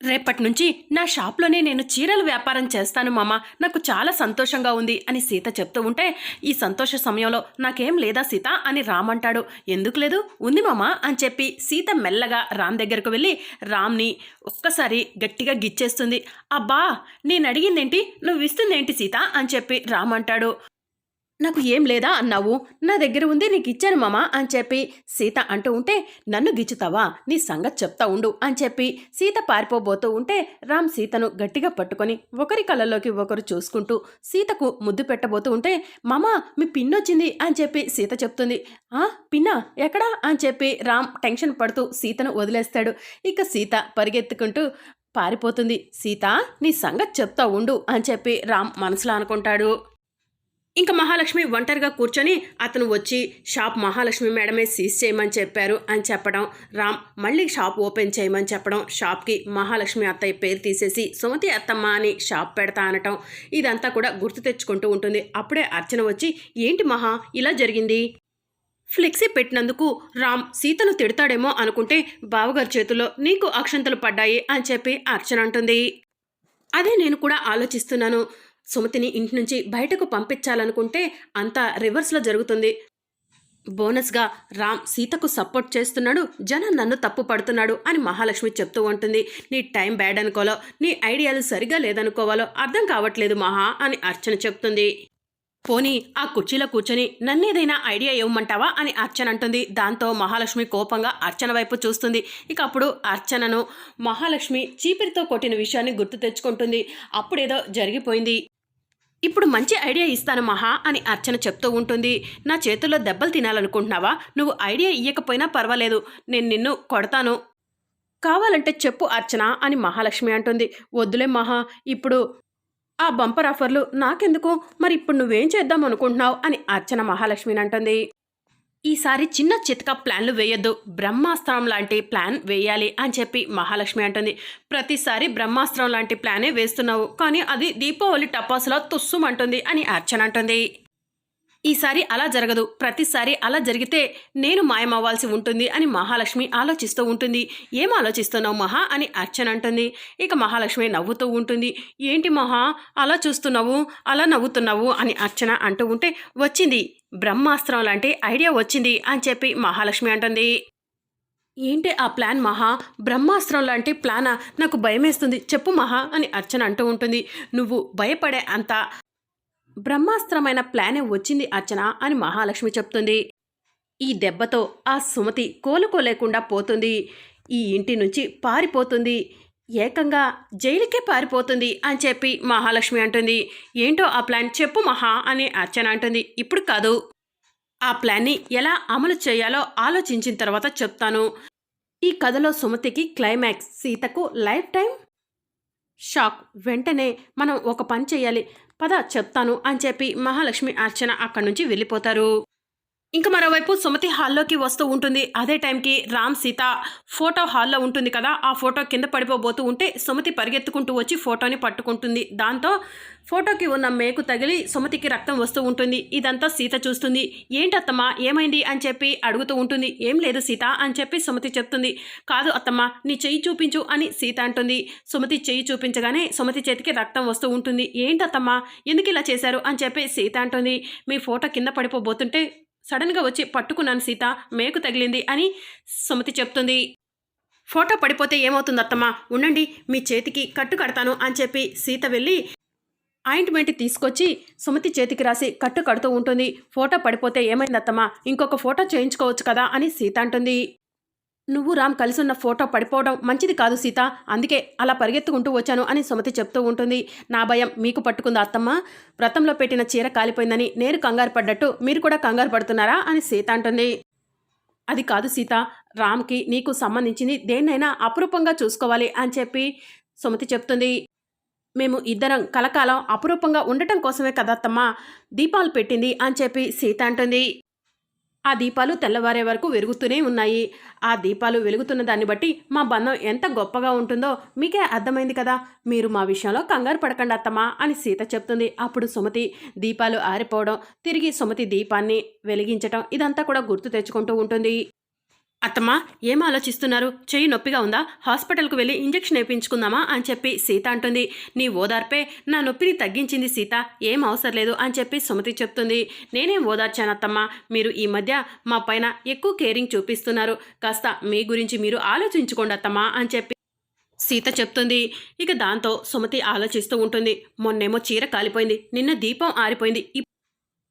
రేపటి నుంచి నా షాప్లోనే నేను చీరల వ్యాపారం చేస్తాను మామ. నాకు చాలా సంతోషంగా ఉంది అని సీత చెప్తూ ఉంటే ఈ సంతోష సమయంలో నాకేం లేదా సీత అని రామ్ అంటాడు ఎందుకు లేదు? ఉంది మామ అని చెప్పి సీత మెల్లగా రామ్ దగ్గరకు వెళ్ళి రామ్ని ఒక్కసారి గట్టిగా గిచ్చేస్తుంది. అబ్బా నేను అడిగిందేంటి నువ్వు ఇస్తుందేంటి సీత? అని చెప్పి రామ్ అంటాడు. నాకు ఏం లేదా అన్నావు? నా దగ్గర ఉంది నీకు ఇచ్చాను మామా అని చెప్పి సీత అంటూ ఉంటే నన్ను గిచ్చుతావా? నీ సంగతి చెప్తా ఉండు అని చెప్పి సీత పారిపోబోతూ ఉంటే రామ్ సీతను గట్టిగా పట్టుకొని ఒకరి కళ్ళలోకి ఒకరు చూసుకుంటూ సీతకు ముద్దు పెట్టబోతూ ఉంటే మామా మీ పిన్నొచ్చింది అని చెప్పి సీత చెప్తుంది. ఆ పిన్నా ఎక్కడా? అని చెప్పి రామ్ టెన్షన్ పడుతూ సీతను వదిలేస్తాడు. ఇక సీత పరిగెత్తుకుంటూ పారిపోతుంది. సీత నీ సంగతి చెప్తా ఉండు అని చెప్పి రామ్ మనసులో అనుకుంటాడు. ఇంకా మహాలక్ష్మి ఒంటరిగా కూర్చొని అతను వచ్చి షాప్ మహాలక్ష్మి మేడమే సీజ్ చేయమని చెప్పారు అని చెప్పడం రామ్ మళ్ళీ షాప్ ఓపెన్ చేయమని చెప్పడం షాప్కి మహాలక్ష్మి అత్తయ్య పేరు తీసేసి సుమతి అత్తమ్మ అని షాప్ పెడతా అనటం ఇదంతా కూడా గుర్తు తెచ్చుకుంటూ ఉంటుంది. అప్పుడే అర్చన వచ్చి ఏంటి మహా ఇలా జరిగింది? ఫ్లెక్సీ పెట్టినందుకు రామ్ సీతను తిడతాడేమో అనుకుంటే బావగారి చేతిలో నీకు అక్షంతలు పడ్డాయి అని చెప్పి అర్చన అంటుంది. అదే నేను కూడా ఆలోచిస్తున్నాను. సుమతిని ఇంటి నుంచి బయటకు పంపించాలనుకుంటే అంతా రివర్స్లో జరుగుతుంది. బోనస్గా రామ్ సీతకు సపోర్ట్ చేస్తున్నాడు. జనం నన్ను తప్పు పడుతున్నాడు అని మహాలక్ష్మి చెప్తూ ఉంటుంది. నీ టైం బ్యాడ్ అనుకోవాలో నీ ఐడియాలు సరిగా లేదనుకోవాలో అర్థం కావట్లేదు మహా అని అర్చన చెప్తుంది. పోనీ ఆ కుర్చీలో కూర్చొని నన్నేదైనా ఐడియా ఇవ్వమంటావా అని అర్చన అంటుంది. దాంతో మహాలక్ష్మి కోపంగా అర్చన వైపు చూస్తుంది. ఇక అప్పుడు అర్చనను మహాలక్ష్మి చీపిరితో కొట్టిన విషయాన్ని గుర్తు తెచ్చుకుంటుంది. అప్పుడేదో జరిగిపోయింది. ఇప్పుడు మంచి ఐడియా ఇస్తాను మహా అని అర్చన చెప్తూ ఉంటుంది. నా చేతుల్లో దెబ్బలు తినాలనుకుంటున్నావా? నువ్వు ఐడియా ఇయ్యకపోయినా పర్వాలేదు. నేను నిన్ను కొడతాను. కావాలంటే చెప్పు అర్చన అని మహాలక్ష్మి అంటుంది. వద్దులే మహా ఇప్పుడు ఆ బంపర్ ఆఫర్లు నాకెందుకు? మరి ఇప్పుడు నువ్వేం చేద్దాం అనుకుంటున్నావు? అని అర్చన మహాలక్ష్మిని అంటుంది. ఈసారి చిన్న చితక ప్లాన్లు వేయొద్దు. బ్రహ్మాస్త్రం లాంటి ప్లాన్ వేయాలి అని చెప్పి మహాలక్ష్మి అంటుంది. ప్రతిసారి బ్రహ్మాస్త్రం లాంటి ప్లానే వేస్తున్నావు. కానీ అది దీపావళి టపాసులో తుస్సుమంటుంది అని అర్చన అంటుంది. ఈసారి అలా జరగదు. ప్రతిసారి అలా జరిగితే నేను మాయమవ్వాల్సి ఉంటుంది అని మహాలక్ష్మి ఆలోచిస్తూ ఉంటుంది. ఏం ఆలోచిస్తున్నావు మహా అని అర్చన అంటుంది. ఇక మహాలక్ష్మి నవ్వుతూ ఉంటుంది. ఏంటి మహా? అలా చూస్తున్నావు అలా నవ్వుతున్నావు అని అర్చన అంటూ ఉంటే వచ్చింది. బ్రహ్మాస్త్రం లాంటి ఐడియా వచ్చింది అని చెప్పి మహాలక్ష్మి అంటుంది. ఏంటి ఆ ప్లాన్ మహా? బ్రహ్మాస్త్రం లాంటి ప్లానా? నాకు భయమేస్తుంది. చెప్పు మహా అని అర్చన అంటూ ఉంటుంది. నువ్వు భయపడే అంత బ్రహ్మాస్త్రమైన ప్లానే వచ్చింది అర్చన అని మహాలక్ష్మి చెప్తుంది. ఈ దెబ్బతో ఆ సుమతి కోలుకోలేకుండా పోతుంది. ఈ ఇంటి నుంచి పారిపోతుంది. ఏకంగా జైలుకే పారిపోతుంది అని చెప్పి మహాలక్ష్మి అంటుంది. ఏంటో ఆ ప్లాన్ చెప్పు మహా అని అర్చన అంటుంది. ఇప్పుడు కాదు. ఆ ప్లాన్ని ఎలా అమలు చేయాలో ఆలోచించిన తర్వాత చెప్తాను. ఈ కథలో సుమతికి క్లైమాక్స్ సీతకు లైఫ్ టైం షాక్. వెంటనే మనం ఒక పని చేయాలి. పద చెప్తాను అని చెప్పి మహాలక్ష్మి అర్చన అక్కడి నుంచి వెళ్ళిపోతారు. ఇంకా మరోవైపు సుమతి హాల్లోకి వస్తూ ఉంటుంది. అదే టైంకి రామ్ సీత ఫోటో హాల్లో ఉంటుంది కదా ఆ ఫోటో కింద పడిపోబోతూ ఉంటే సుమతి పరిగెత్తుకుంటూ వచ్చి ఫోటోని పట్టుకుంటుంది. దాంతో ఫోటోకి ఉన్న మేకు తగిలి సుమతికి రక్తం వస్తూ ఉంటుంది. ఇదంతా సీత చూస్తుంది. ఏంటత్తమ్మా ఏమైంది? అని చెప్పి అడుగుతూ ఉంటుంది. ఏం లేదు సీత అని చెప్పి సుమతి చెప్తుంది. కాదు అత్తమ్మ నీ చెయ్యి చూపించు అని సీత అంటుంది. సుమతి చెయ్యి చూపించగానే సుమతి చేతికి రక్తం వస్తూ ఉంటుంది. ఏంటత్తమ్మా ఎందుకు ఇలా చేశారు? అని చెప్పి సీత అంటుంది. మీ ఫోటో కింద పడిపోబోతుంటే సడన్గా వచ్చి పట్టుకున్నాను సీత మేకు తగిలింది అని సుమతి చెప్తుంది. ఫోటో పడిపోతే ఏమవుతుంది అత్తమ్మ ఉండండి మీ చేతికి కట్టు కడతాను అని చెప్పి సీత వెళ్ళి ఆయింట్మెంట్ తీసుకొచ్చి సుమతి చేతికి రాసి కట్టు కడుతూ ఉంటుంది. ఫోటో పడిపోతే ఏమైంది అత్తమ్మ ఇంకొక ఫోటో చేయించుకోవచ్చు కదా అని సీత అంటుంది. నువ్వు రామ్ కలిసి ఉన్న ఫోటో పడిపోవడం మంచిది కాదు సీత. అందుకే అలా పరిగెత్తుకుంటూ వచ్చాను అని సుమతి చెప్తూ ఉంటుంది. నా భయం మీకు పట్టుకుందా అత్తమ్మ? వ్రతంలో పెట్టిన చీర కాలిపోయిందని నేను కంగారు పడ్డట్టు మీరు కూడా కంగారు పడుతున్నారా అని సీత అంటుంది. అది కాదు సీత. రామ్కి నీకు సంబంధించింది దేన్నైనా అపురూపంగా చూసుకోవాలి అని చెప్పి సుమతి చెప్తుంది. మేము ఇద్దరం కలకాలం అపురూపంగా ఉండటం కోసమే కదత్తమ్మా దీపాలు పెట్టింది అని చెప్పి సీత అంటుంది. ఆ దీపాలు తెల్లవారే వరకు వెలుగుతూనే ఉన్నాయి. ఆ దీపాలు వెలుగుతున్న దాన్ని బట్టి మా బంధం ఎంత గొప్పగా ఉంటుందో మీకే అర్థమైంది కదా. మీరు మా విషయంలో కంగారు పడకండి అత్తమ్మా అని సీత చెప్తుంది. అప్పుడు సుమతి దీపాలు ఆరిపోవడం తిరిగి సుమతి దీపాన్ని వెలిగించటం ఇదంతా కూడా గుర్తు తెచ్చుకుంటూ ఉంటుంది. అత్తమ్మా ఏం ఆలోచిస్తున్నారు? చెయ్యి నొప్పిగా ఉందా? హాస్పిటల్కు వెళ్ళి ఇంజెక్షన్ వేయించుకుందామా అని చెప్పి సీత అంటుంది. నీ ఓదార్పే నా నొప్పిని తగ్గించింది సీత. ఏం అవసరం లేదు అని చెప్పి సుమతి చెప్తుంది. నేనేం ఓదార్చాను అత్తమ్మా? మీరు ఈ మధ్య మా పైన ఎక్కువ కేరింగ్ చూపిస్తున్నారు. కాస్త మీ గురించి మీరు ఆలోచించుకోండి అత్తమ్మా అని చెప్పి సీత చెప్తుంది. ఇక దాంతో సుమతి ఆలోచిస్తూ ఉంటుంది. మొన్నేమో చీర కాలిపోయింది. నిన్న దీపం ఆరిపోయింది.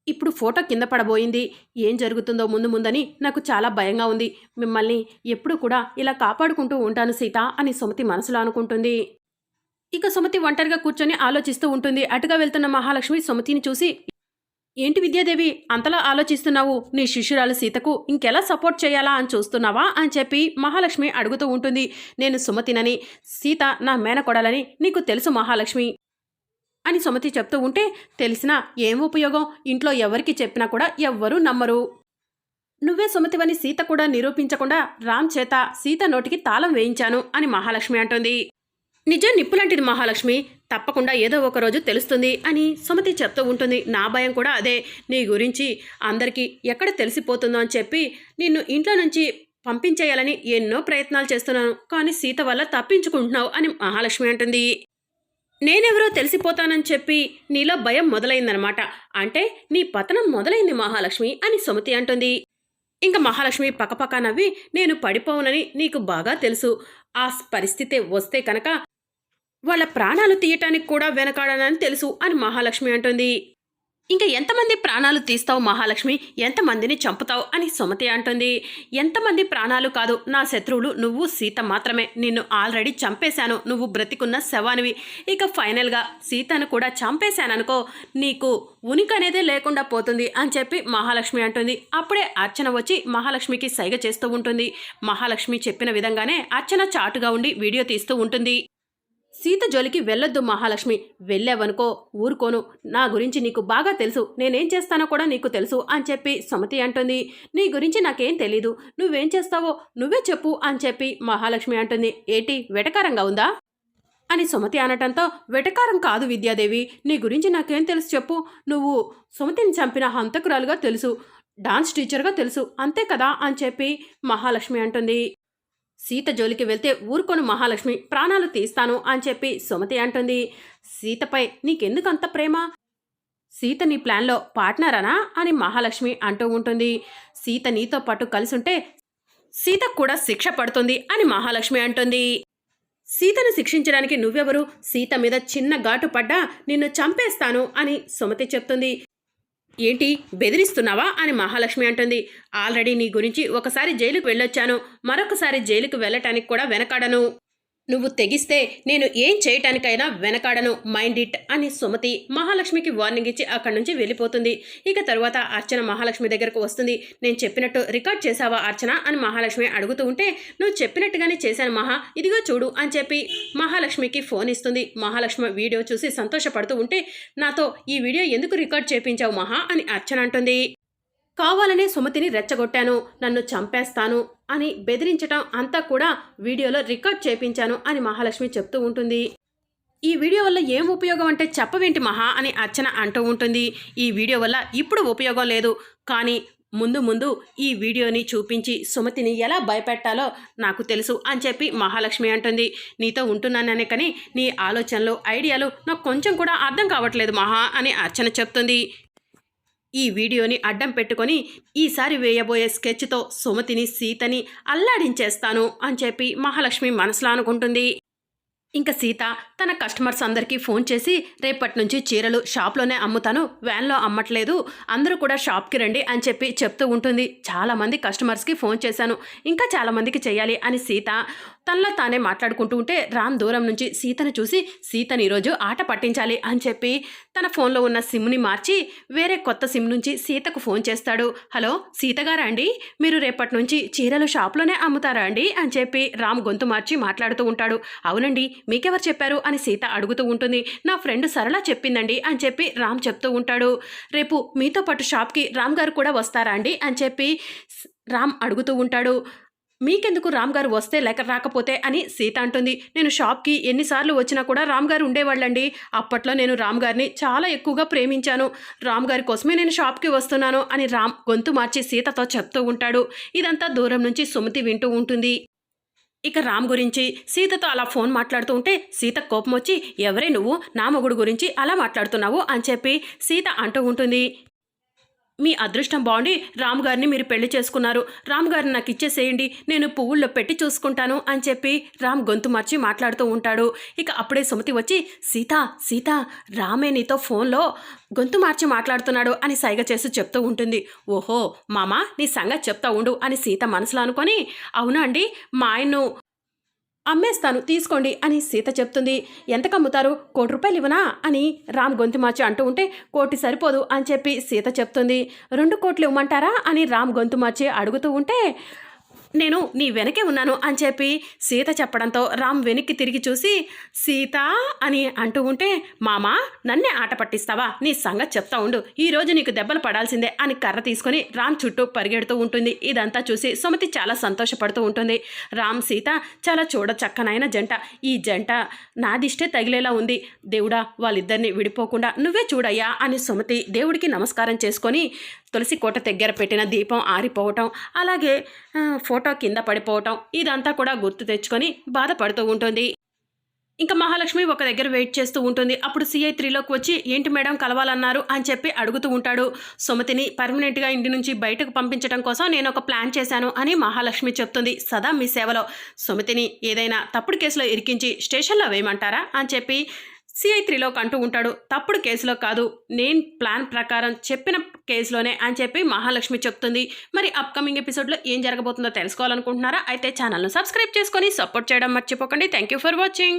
ఇప్పుడు ఫోటో కింద పడబోయింది. ఏం జరుగుతుందో ముందు ముందని నాకు చాలా భయంగా ఉంది. మిమ్మల్ని ఎప్పుడు కూడా ఇలా కాపాడుకుంటూ ఉంటాను సీత అని సుమతి మనసులో అనుకుంటుంది. ఇక సుమతి ఒంటరిగా కూర్చొని ఆలోచిస్తూ ఉంటుంది. అటుగా వెళ్తున్న మహాలక్ష్మి సుమతిని చూసి ఏంటి విద్యాదేవి అంతలా ఆలోచిస్తున్నావు? నీ శిష్యురాలు సీతకు ఇంకెలా సపోర్ట్ చేయాలా అని చూస్తున్నావా? అని చెప్పి మహాలక్ష్మి అడుగుతూ ఉంటుంది. నేను సుమతినని సీత నా మేనకొడాలని నీకు తెలుసు మహాలక్ష్మి. అని సుమతి చెప్తూ ఉంటే తెలిసినా ఏం ఉపయోగం? ఇంట్లో ఎవరికి చెప్పినా కూడా ఎవ్వరూ నమ్మరు. నువ్వే సుమతివని సీత కూడా నిరూపించకుండా రామ్ చేత సీత నోటికి తాళం వేయించాను అని మహాలక్ష్మి అంటుంది. నిజం నిప్పులాంటిది మహాలక్ష్మి. తప్పకుండా ఏదో ఒక రోజు తెలుస్తుంది అని సుమతి చెప్తూ ఉంటుంది. నా భయం కూడా అదే. నీ గురించి అందరికీ ఎక్కడ తెలిసిపోతుందో అని చెప్పి నిన్ను ఇంట్లో నుంచి పంపించేయాలని ఎన్నో ప్రయత్నాలు చేస్తున్నాను. కానీ సీత వల్ల తప్పించుకుంటున్నావు అని మహాలక్ష్మి అంటుంది. నేనెవరో తెలిసిపోతానని చెప్పి నీలో భయం మొదలైందనమాట అంటే నీ పతనం మొదలైంది మహాలక్ష్మి అని సుమతి అంటుంది. ఇంకా మహాలక్ష్మి పక్కపక్క నవ్వి నేను పడిపోవునని నీకు బాగా తెలుసు. ఆ పరిస్థితి వస్తే కనుక వాళ్ళ ప్రాణాలు తీయటానికి కూడా వెనకాడనని తెలుసు అని మహాలక్ష్మి అంటుంది. ఇంకా ఎంతమంది ప్రాణాలు తీస్తావు మహాలక్ష్మి? ఎంతమందిని చంపుతావు? అని సుమతి అంటుంది. ఎంతమంది ప్రాణాలు కాదు నా శత్రువులు నువ్వు సీత మాత్రమే. నిన్ను ఆల్రెడీ చంపేశాను. నువ్వు బ్రతికున్న శవానివి. ఇక ఫైనల్గా సీతను కూడా చంపేశాననుకో నీకు ఉనికి అనేది లేకుండా పోతుంది అని చెప్పి మహాలక్ష్మి అంటుంది. అప్పుడే అర్చన వచ్చి మహాలక్ష్మికి సైగ చేస్తూ ఉంటుంది. మహాలక్ష్మి చెప్పిన విధంగానే అర్చన చాటుగా ఉండి వీడియో తీస్తూ ఉంటుంది. సీత జోలికి వెళ్ళొద్దు మహాలక్ష్మి. వెళ్ళావనుకో ఊరుకోను. నా గురించి నీకు బాగా తెలుసు. నేనేం చేస్తానో కూడా నీకు తెలుసు అని చెప్పి సుమతి అంటుంది. నీ గురించి నాకేం తెలీదు. నువ్వేం చేస్తావో నువ్వే చెప్పు అని చెప్పి మహాలక్ష్మి అంటుంది. ఏటి వెటకారంగా ఉందా? అని సుమతి అనటంతో వెటకారం కాదు విద్యాదేవి. నీ గురించి నాకేం తెలుసు చెప్పు. నువ్వు సుమతిని చంపిన హంతకురాలుగా తెలుసు. డాన్స్ టీచర్గా తెలుసు. అంతే కదా అని చెప్పి మహాలక్ష్మి అంటుంది. సీత జోలికి వెళ్తే ఊరుకోను మహాలక్ష్మి ప్రాణాలు తీస్తాను అని చెప్పి సుమతి అంటుంది. సీతపై నీకెందుకు అంత ప్రేమ? సీత నీ ప్లాన్లో పార్ట్నరనా? అని మహాలక్ష్మి అంటూ ఉంటుంది. సీత నీతో పాటు కలిసి ఉంటే కూడా శిక్ష పడుతుంది అని మహాలక్ష్మి అంటుంది. సీతను శిక్షించడానికి నువ్వెవరు? సీత మీద చిన్న ఘాటు పడ్డా నిన్ను చంపేస్తాను అని సుమతి చెప్తుంది. ఏంటి బెదిరిస్తున్నావా? అని మహాలక్ష్మి అంటుంది. ఆల్రెడీ నీ గురించి ఒకసారి జైలుకు వెళ్ళొచ్చాను. మరొకసారి జైలుకు వెళ్ళటానికి కూడా వెనకాడను. నువ్వు తెగిస్తే నేను ఏం చేయటానికైనా వెనకాడను మైండ్ ఇట్ అని సుమతి మహాలక్ష్మికి వార్నింగ్ ఇచ్చి అక్కడి నుంచి వెళ్ళిపోతుంది. ఇక తరువాత అర్చన మహాలక్ష్మి దగ్గరకు వస్తుంది. నేను చెప్పినట్టు రికార్డ్ చేశావా అర్చన అని మహాలక్ష్మి అడుగుతూ ఉంటే నువ్వు చెప్పినట్టుగానే చేశాను మహా ఇదిగో చూడు అని చెప్పి మహాలక్ష్మికి ఫోన్ ఇస్తుంది. మహాలక్ష్మి వీడియో చూసి సంతోషపడుతూ ఉంటే నాతో ఈ వీడియో ఎందుకు రికార్డ్ చేపించావు మహా అని అర్చన అంటుంది. కావాలనే సుమతిని రెచ్చగొట్టాను నన్ను చంపేస్తాను అని బెదిరించటం అంతా కూడా వీడియోలో రికార్డ్ చేపించాను అని మహాలక్ష్మి చెప్తూ ఉంటుంది. ఈ వీడియో వల్ల ఏం ఉపయోగం అంటే చెప్పవేంటి మహా అని అర్చన అంటూ ఉంటుంది. ఈ వీడియో వల్ల ఇప్పుడు ఉపయోగం లేదు. కానీ ముందు ముందు ఈ వీడియోని చూపించి సుమతిని ఎలా భయపెట్టాలో నాకు తెలుసు అని చెప్పి మహాలక్ష్మి అంటుంది. నీతో ఉంటున్నాననే కానీ నీ ఆలోచనలు ఐడియాలు నాకు కొంచెం కూడా అర్థం కావట్లేదు మహా అని అర్చన చెప్తుంది. ఈ వీడియోని అడ్డం పెట్టుకొని ఈసారి వేయబోయే స్కెచ్తో సుమతిని సీతని అల్లాడించేస్తాను అని చెప్పి మహాలక్ష్మి మనసులో అనుకుంటుంది. ఇంకా సీత తన కస్టమర్స్ అందరికీ ఫోన్ చేసి రేపటి నుంచి చీరలు షాప్లోనే అమ్ముతాను వ్యాన్లో అమ్మట్లేదు అందరూ కూడా షాప్కి రండి అని చెప్పి చెప్తూ ఉంటుంది. చాలామంది కస్టమర్స్కి ఫోన్ చేశాను. ఇంకా చాలామందికి చేయాలి అని సీత తనలో తానే మాట్లాడుకుంటూ ఉంటే రామ్ దూరం నుంచి సీతను చూసి సీతని ఈరోజు ఆట పట్టించాలి అని చెప్పి తన ఫోన్లో ఉన్న సిమ్ని మార్చి వేరే కొత్త సిమ్ నుంచి సీతకు ఫోన్ చేస్తాడు. హలో సీతగారా అండి? మీరు రేపటి నుంచి చీరలు షాప్లోనే అమ్ముతారా అండి? అని చెప్పి రామ్ గొంతు మార్చి మాట్లాడుతూ ఉంటాడు. అవునండి మీకెవరు చెప్పారు? అని సీత అడుగుతూ ఉంటుంది. నా ఫ్రెండ్ సరళ చెప్పిందండి అని చెప్పి రామ్ చెప్తూ ఉంటాడు. రేపు మీతో పాటు షాప్కి రామ్ గారు కూడా వస్తారా అండి? అని చెప్పి రామ్ అడుగుతూ ఉంటాడు. మీకెందుకు రామ్ గారు వస్తే లేక రాకపోతే అని సీత అంటుంది. నేను షాప్కి ఎన్నిసార్లు వచ్చినా కూడా రామ్ గారు ఉండేవాళ్ళండి. అప్పట్లో నేను రామ్ గారిని చాలా ఎక్కువగా ప్రేమించాను. రామ్ గారి కోసమే నేను షాప్కి వస్తున్నాను అని రామ్ గొంతు మార్చి సీతతో చెప్తూ ఉంటాడు. ఇదంతా దూరం నుంచి సుమతి వింటూ ఉంటుంది. ఇక రామ్ గురించి సీతతో అలా ఫోన్ మాట్లాడుతూ ఉంటే సీత కోపం వచ్చి ఎవరే నువ్వు? నా మొగుడు గురించి అలా మాట్లాడుతున్నావు? అని చెప్పి సీత అంటూ ఉంటుంది. మీ అదృష్టం బాగుండి రాముగారిని మీరు పెళ్ళి చేసుకున్నారు. రాముగారిని నాకు ఇచ్చేసేయండి. నేను పువ్వుల్లో పెట్టి చూసుకుంటాను అని చెప్పి రామ్ గొంతు మార్చి మాట్లాడుతూ ఉంటాడు. ఇక అప్పుడే సుమతి వచ్చి సీత సీత రామే నీతో ఫోన్లో గొంతు మార్చి మాట్లాడుతున్నాడు అని సైగ చేసి చెప్తూ ఉంటుంది. ఓహో మామ నీ సంగతి చెప్తా ఉండు అని సీత మనసులో అనుకొని అవునా అండి మా ఆయన్ను అమ్మేస్తాను తీసుకోండి అని సీత చెప్తుంది. ఎంతకు అమ్ముతారు కోటి రూపాయలు ఇవ్వనా? అని రామ్ గొంతుమార్చి అంటూ ఉంటే కోటి సరిపోదు అని చెప్పి సీత చెప్తుంది. రెండు కోట్లు ఇవ్వమంటారా? అని రామ్ గొంతుమార్చి అడుగుతూ ఉంటే నేను నీ వెనకే ఉన్నాను అని చెప్పి సీత చెప్పడంతో రామ్ వెనక్కి తిరిగి చూసి సీత అని అంటూ ఉంటే మామా నన్నే ఆట పట్టిస్తావా? నీ సంగతి చెప్తా ఉండు. ఈరోజు నీకు దెబ్బలు పడాల్సిందే అని కర్ర తీసుకొని రామ్ చుట్టూ పరిగెడుతూ ఉంటుంది. ఇదంతా చూసి సుమతి చాలా సంతోషపడుతూ ఉంటుంది. రామ్ సీత చాలా చూడ చక్కనైన జంట. ఈ జంట నాదిష్టే తగిలేలా ఉంది. దేవుడా వాళ్ళిద్దరిని విడిపోకుండా నువ్వే చూడయ్యా అని సుమతి దేవుడికి నమస్కారం చేసుకొని తులసి కోట దగ్గర పెట్టిన దీపం ఆరిపోవటం అలాగే ఫోటో ఫోటో కింద పడిపోవటం ఇదంతా కూడా గుర్తు తెచ్చుకొని బాధపడుతూ ఉంటుంది. ఇంకా మహాలక్ష్మి ఒక దగ్గర వెయిట్ చేస్తూ ఉంటుంది. అప్పుడు సిఐ త్రీలోకి వచ్చి ఏంటి మేడం కలవాలన్నారు? అని చెప్పి అడుగుతూ ఉంటాడు. సుమతిని పర్మనెంట్గా ఇంటి నుంచి బయటకు పంపించడం కోసం నేను ఒక ప్లాన్ చేశాను అని మహాలక్ష్మి చెప్తుంది సదా మీ సేవలో. సుమతిని ఏదైనా తప్పుడు కేసులో ఇరికించి స్టేషన్లో వేయమంటారా? అని చెప్పి సిఐ త్రీలోకి అంటూ ఉంటాడు. తప్పుడు కేసులో కాదు. నేను ప్లాన్ ప్రకారం చెప్పిన కేసులోనే అని చెప్పి మహాలక్ష్మి చెప్తుంది. మరి అప్కమింగ్ ఎపిసోడ్లో ఏం జరగబోతుందో తెలుసుకోవాలనుకుంటున్నారా? అయితే ఛానల్ను సబ్స్క్రైబ్ చేసుకొని సపోర్ట్ చేయడం మర్చిపోకండి. Thank you for watching.